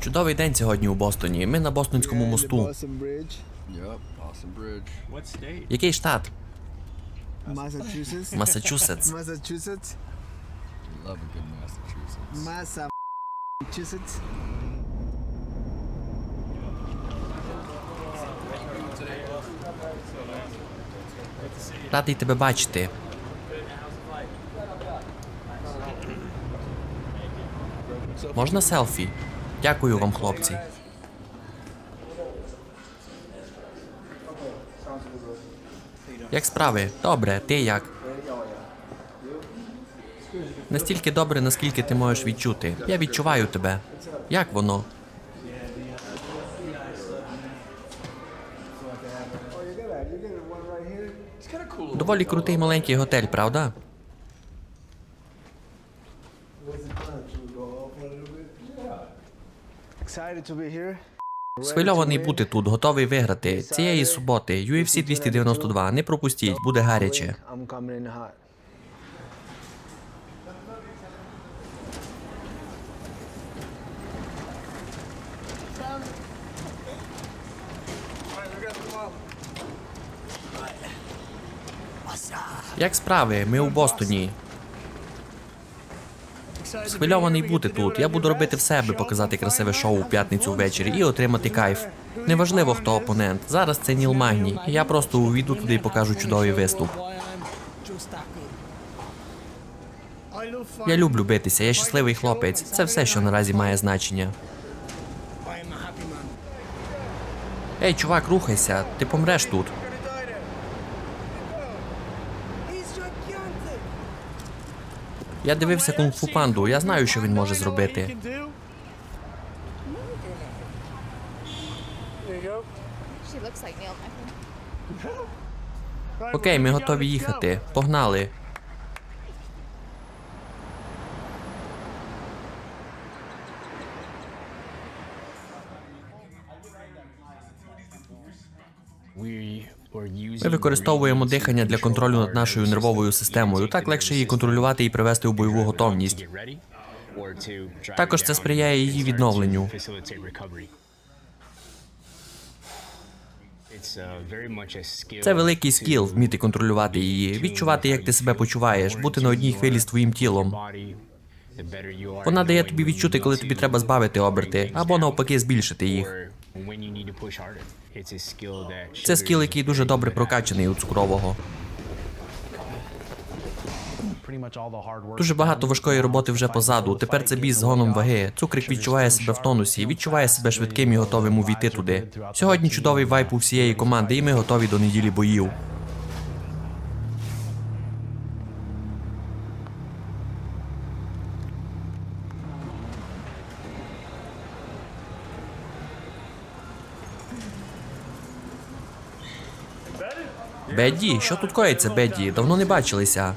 Чудовий день сьогодні у Бостоні. Ми на Бостонському мосту. Який штат? Massachusetts. Масачусетс. Massachusetts. Massachusetts. Радий тебе бачити. Можна селфі? Дякую вам, хлопці. Як справи? Добре, ти як? Настільки добре, наскільки ти можеш відчути. Я відчуваю тебе. Як воно? Доволі крутий маленький готель, правда? Схвильований бути тут, готовий виграти. Цієї суботи UFC 292. Не пропустіть, буде гаряче. Як справи? Ми у Бостоні. Схвильований бути тут. Я буду робити все, аби показати красиве шоу у п'ятницю ввечері і отримати кайф. Неважливо, хто опонент. Зараз це Ніл Магні. Я просто увійду туди і покажу чудовий виступ. Я люблю битися, я щасливий хлопець. Це все, що наразі має значення. Ей, чувак, рухайся, ти помреш тут. Я дивився кунг-фу панду, я знаю, що він може зробити. Окей, ми готові їхати. Погнали. Ми використовуємо дихання для контролю над нашою нервовою системою. Так легше її контролювати і привести у бойову готовність. Також це сприяє її відновленню. Це великий скіл вміти контролювати її, відчувати, як ти себе почуваєш, бути на одній хвилі з твоїм тілом. Вона дає тобі відчути, коли тобі треба збавити оберти, або навпаки збільшити їх. Це скіл, який дуже добре прокачаний у цукрового. Дуже багато важкої роботи вже позаду. Тепер це бій з згоном ваги. Цукрик відчуває себе в тонусі, відчуває себе швидким і готовим увійти туди. Сьогодні чудовий вайп у всієї команди, і ми готові до неділі боїв. Бедді, що тут коїться, Бедді? Давно не бачилися.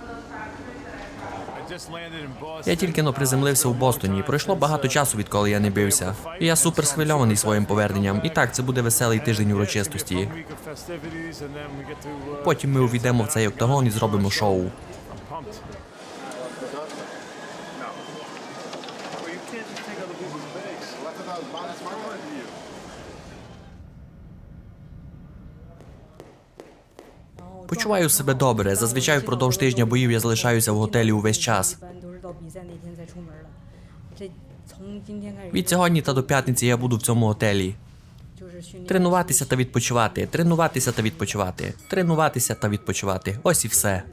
Я тільки но приземлився у Бостоні. Пройшло багато часу, відколи я не бився. І я супер схвильований своїм поверненням. І так, це буде веселий тиждень урочистості. Потім ми увійдемо в цей октагон і зробимо шоу. Почуваю себе добре. Зазвичай впродовж тижня боїв я залишаюся в готелі увесь час. Від сьогодні та до п'ятниці я буду в цьому готелі. Тренуватися та відпочивати, тренуватися та відпочивати, тренуватися та відпочивати. Ось і все.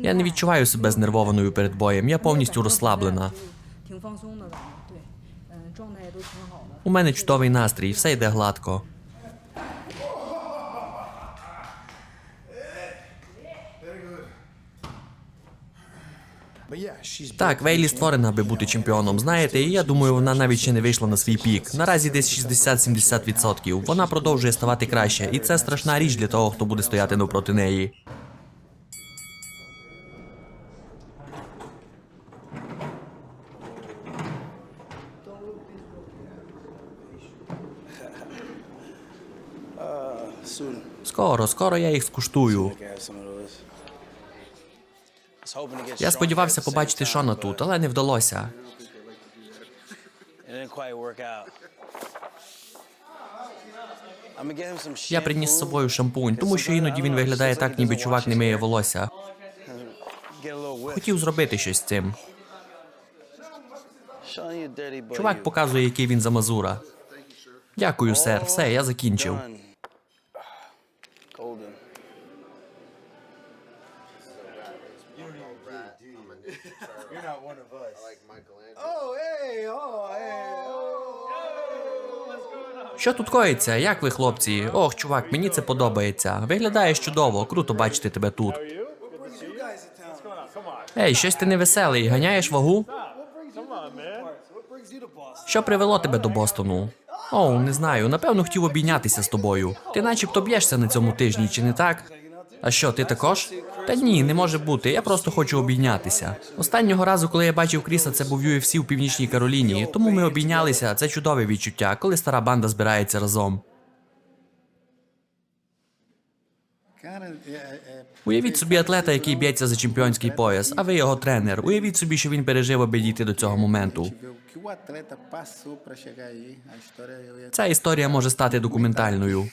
Я не відчуваю себе знервованою перед боєм. Я повністю розслаблена. У мене чудовий настрій, все йде гладко. Так, Вейлі створена, аби бути чемпіоном. Знаєте, і я думаю, вона навіть ще не вийшла на свій пік. Наразі десь 60-70%. Вона продовжує ставати краще, і це страшна річ для того, хто буде стояти навпроти неї. Скоро, скоро я їх скуштую. Я сподівався побачити Шона тут, але не вдалося. Я приніс з собою шампунь, тому що іноді він виглядає так, ніби чувак не миє волосся. Хотів зробити щось з цим. Чувак показує, який він за мазура. Дякую, сер. Все, я закінчив. Oh, hey, oh, hey. Що тут коїться? Як ви, хлопці? Ох, чувак, мені це подобається. Виглядаєш чудово, круто бачити тебе тут. Ей, щось ти невеселий, ганяєш вагу? Що привело тебе до Бостону? Оу, не знаю, напевно хотів обійнятися з тобою. Ти начебто б'єшся на цьому тижні, чи не так? А що, ти також? Та ні, не може бути. Я просто хочу обійнятися. Останнього разу, коли я бачив Кріса, це був UFC у північній Кароліні, тому ми обійнялися. Це чудове відчуття, коли стара банда збирається разом. Уявіть собі атлета, який б'ється за чемпіонський пояс, а ви його тренер. Уявіть собі, що він пережив, аби до цього моменту. Ця історія може стати документальною.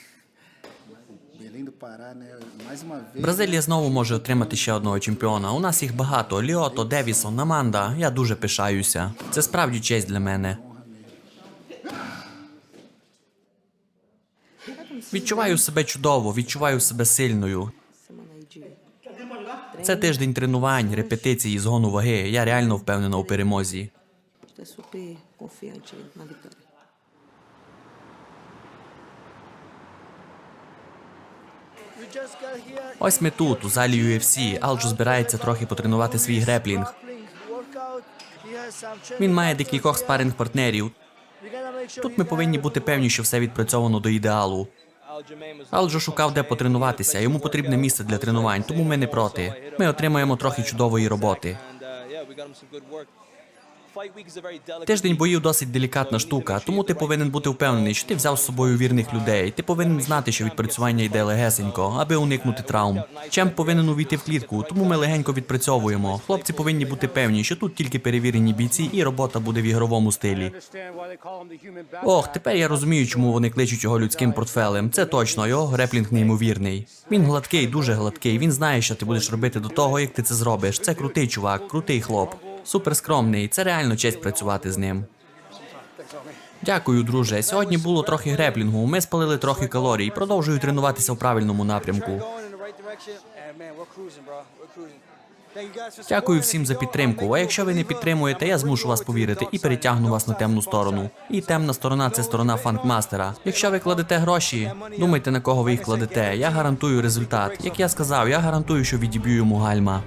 Бразилія знову може отримати ще одного чемпіона. У нас їх багато: Ліото, Девісон, Наманда. Я дуже пишаюся. Це справді честь для мене. Відчуваю себе чудово, відчуваю себе сильною. Це тиждень тренувань, репетиції, згону ваги. Я реально впевнена у перемозі. Ось ми тут, у залі UFC. Алджо збирається трохи потренувати свій греплінг. Він має декількох спаринг партнерів. Тут ми повинні бути певні, що все відпрацьовано до ідеалу. Алджо шукав, де потренуватися. Йому потрібне місце для тренувань, тому ми не проти. Ми отримаємо трохи чудової роботи. Тиждень боїв досить делікатна штука, тому ти повинен бути впевнений, що ти взяв з собою вірних людей. Ти повинен знати, що відпрацювання йде легесенько, аби уникнути травм. Чемп повинен увійти в клітку, тому ми легенько відпрацьовуємо. Хлопці повинні бути певні, що тут тільки перевірені бійці, і робота буде в ігровому стилі. Ох, тепер я розумію, чому вони кличуть його людським портфелем. Це точно, його греплінг неймовірний. Він гладкий, дуже гладкий. Він знає, що ти будеш робити до того, як ти це зробиш. Це крутий чувак, крутий хлоп. Супер скромний. Це реально честь працювати з ним. Дякую, друже. Сьогодні було трохи греплінгу. Ми спалили трохи калорій. Продовжую тренуватися в правильному напрямку. Дякую всім за підтримку. А якщо ви не підтримуєте, я змушу вас повірити і перетягну вас на темну сторону. І темна сторона це сторона фанкмастера. Якщо ви кладете гроші, думайте на кого ви їх кладете. Я гарантую результат. Як я сказав, я гарантую, що відіб'ю йому гальма.